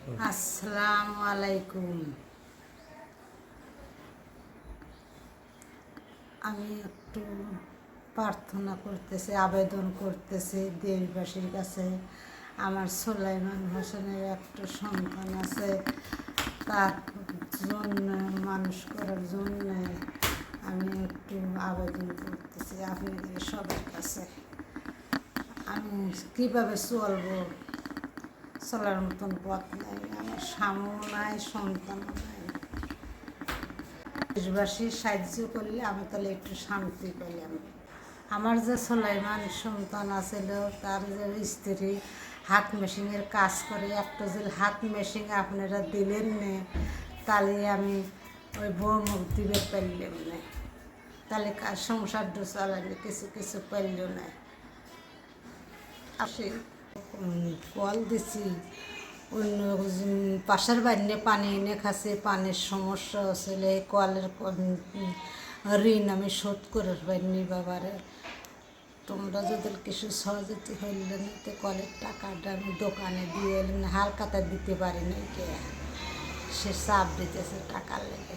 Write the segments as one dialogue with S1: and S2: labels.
S1: আসসালামু আলাইকুম আমি একটু প্রার্থনা করতেছি, আবেদন করতেছি দেশবাসীর কাছে। আমার সোলাইমান হোসেনের একটা সন্তান আছে, তার জন্য, মানুষ করার জন্য আমি একটু আবেদন করতেছি আপনাদের সবার কাছে। আমি কীভাবে চলবো? চলার মতন পথ নাই, আমার স্বামীও নাই, সন্তানও নাই। দেশবাসী সাহায্য করলে আমি তাহলে একটু শান্তি পেলাম। আমার যে সোলাইমান সন্তান আছিল, তার যে স্ত্রী হাত মেশিনের কাজ করে, একটা যে হাত মেশিন আপনারা দিলেন নে, তাহলে আমি ওই বউ মুখ দিবে পারলাম না। তাহলে কার সংসারটা চালালে কিছু কিছু পারল না। আসে। কল দিছি। অন্য পাশের বাড়িতে পানি এনে খাচ্ছে, পানির সমস্যা হচ্ছিল এই কলের ঋণ আমি শোধ করে পারিনি বাবারে। তোমরা যদি কিছু সহযোগী হইলে না, তো কলের টাকাটা আমি দোকানে দিয়ে এলাম না, হালকাতা দিতে পারি না কে। সে চাপ দিতেছে টাকার লেগে।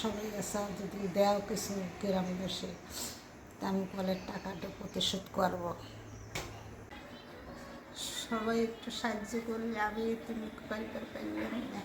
S1: সবাই চাপ যদি দেও কিছু গ্রাম বসে তা আমি কলের টাকাটা প্রতিশোধ করব। সবাই একটু সাহায্য করলে আমি তুমি পাইবার পাইলাম। না